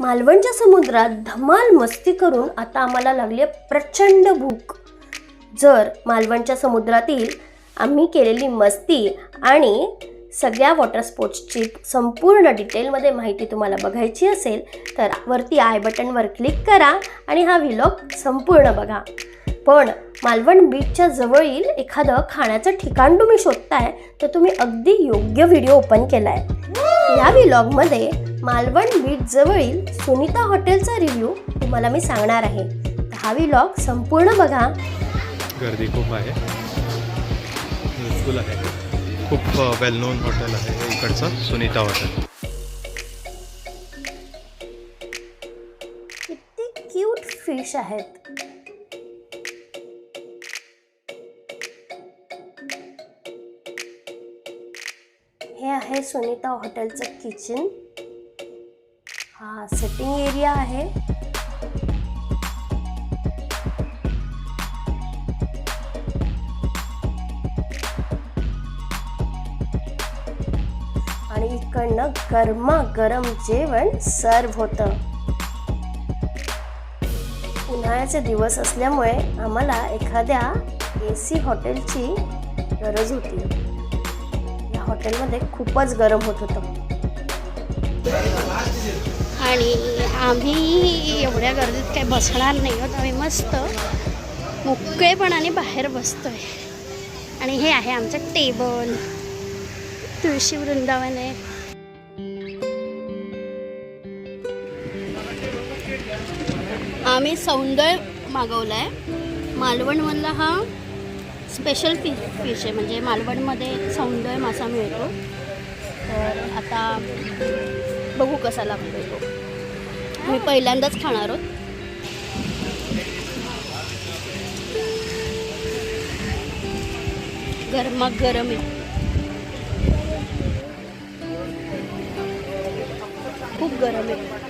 मालवणच्या समुद्रात धमाल मस्ती करून आता आम्हाला लागली आहे प्रचंड भूक. जर मालवणच्या समुद्रातील आम्ही केलेली मस्ती आणि सगळ्या वॉटर स्पोर्ट्सची संपूर्ण डिटेलमध्ये माहिती तुम्हाला बघायची असेल तर वरती आय बटनवर क्लिक करा आणि हा व्हिलॉग संपूर्ण बघा. पण मालवण बीचच्या जवळील एखादं खाण्याचं ठिकाण तुम्ही शोधताय तर तुम्ही अगदी योग्य व्हिडिओ ओपन केला आहे या व्हिलॉगमध्ये मालवण बीच जवळील सुनीता हॉटेलचा रिव्ह्यू तुम्हाला मी सांगणार आहे. हा व्हिलॉग संपूर्ण बघा. गर्दी खूप आहे. युजफुल आहे. खूप वेल नोन हॉटेल आहे इकडचं सुनीता हॉटेल किती क्यूट फिश आहेत. हे आहे सुनीता हॉटेलचं किचन हा सेटिंग एरिया आहे. आणि इकडनं गरमागरम जेवण सर्व होतं. उन्हाळ्याचे दिवस असल्यामुळे आम्हाला एखाद्या ए सी हॉटेलची गरज होती. या हॉटेलमध्ये खूपच गरम होत होतं. आणि आम्ही एवढ्या गर्दीत काही बसणार नाही आहोत. आम्ही मस्त मोकळेपणाने बाहेर बसतो आहे आणि हे आहे आमचं टेबल. तुळशी वृंदावन. आहे आम्ही सौंदर्य मागवलं आहे मालवणमधला हा स्पेशल फि फिश आहे. म्हणजे मालवणमध्ये सौंदर्य मासा मिळतो. तर आता बघू कसा लागतो तो. मी पहिल्यांदाच खाणार आहोत. गरमा गरम आहे. खूप गरम आहे.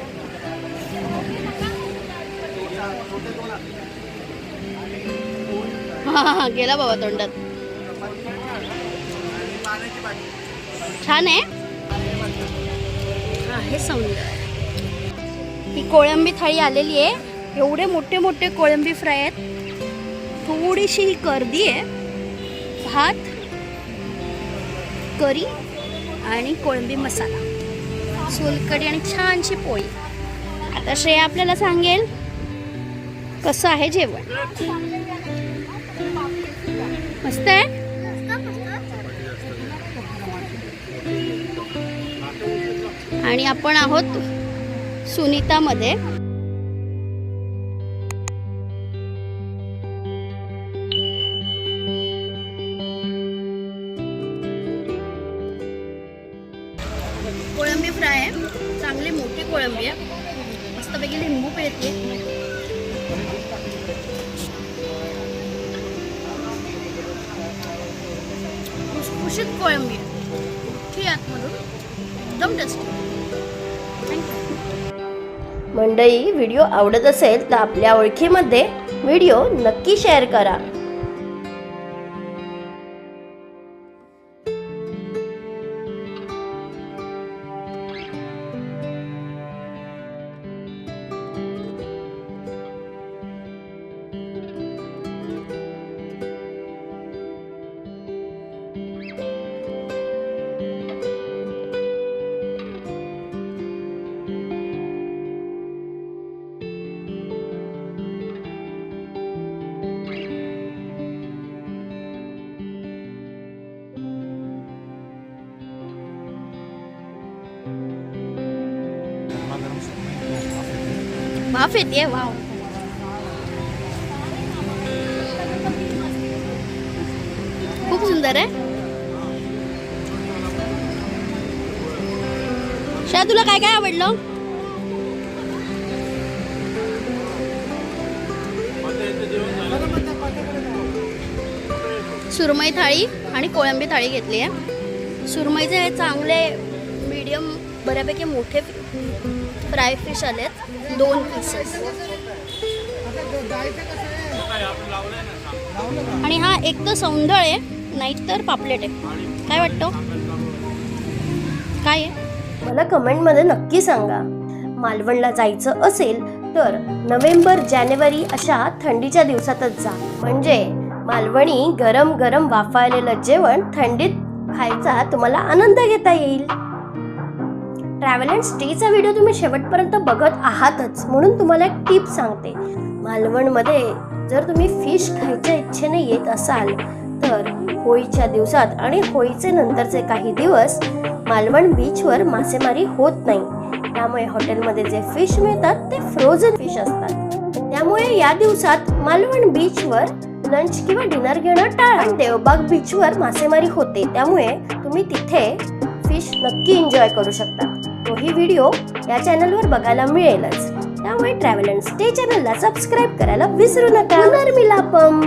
हां हा, हा गेला बाबा तोंडात. छान आहे? आहे सौंदर्य ही कोळंबी थाळी आलेली आहे. एवढे मोठे मोठे कोळंबी फ्राय आहेत. थोडीशी ही गर्दी आहे. भात करी आणि कोळंबी मसाला. सोलकडी आणि छानशी पोळी. आता श्रेया आपल्याला सांगेल कसं आहे जेवण. मस्त आहे? आणि आपण आहोत सुनीतामध्ये. कोळंबी फ्राय आहे. चांगली मोठी कोळंबी आहे. मस्तपैकी लिंबू पिळते. खुशखुशीत कोळंबी. आहे आतमधून. एकदम टेस्टी मंडळी व्हिडिओ आवडत असेल तर आपल्या ओळखीमध्ये व्हिडिओ नक्की शेअर करा. वाफ येते वाव खूप सुंदर आहे शाह तुला काय काय आवडलं सुरमई थाळी आणि कोळंबी थाळी घेतली आहे. सुरमईचे हे चांगले मीडियम बऱ्यापैकी मोठे फ्राय फिश आलेत दोन पीसेस आणि हा एक तर सौंदळ आहे नाहीतर पापलेट आहे. काय वाटतं? काय आहे? मला कमेंटमध्ये नक्की सांगा. मालवणला जायचं असेल तर नोव्हेंबर जानेवारी अशा थंडीच्या दिवसातच जा. म्हणजे मालवणी गरम गरम वाफाळलेलं जेवण थंडीत खायचा तुम्हाला आनंद घेता येईल. ट्रॅव्हल अँड स्टेचा व्हिडिओ तुम्ही शेवटपर्यंत बघत आहातच म्हणून तुम्हाला एक टिप सांगते. मालवणमध्ये जर तुम्ही फिश खायच्या इच्छेने येत असाल तर होळीच्या दिवसात आणि होळीचे नंतरचे काही दिवस मालवण बीचवर मासेमारी होत नाही. त्यामुळे हॉटेलमध्ये जे फिश मिळतात ते फ्रोझन फिश असतात. त्यामुळे या दिवसात मालवण बीचवर लंच किंवा डिनर घेणं टाळा देवबाग बीचवर मासेमारी होते त्यामुळे तुम्ही तिथे फिश नक्की एन्जॉय करू शकता. तोही व्हिडिओ या चॅनलवर बघायला मिळेलच. त्यामुळे ट्रॅव्हल अँड स्टे चॅनलला सबस्क्राईब करायला विसरू नका. पुनर्मिलापम!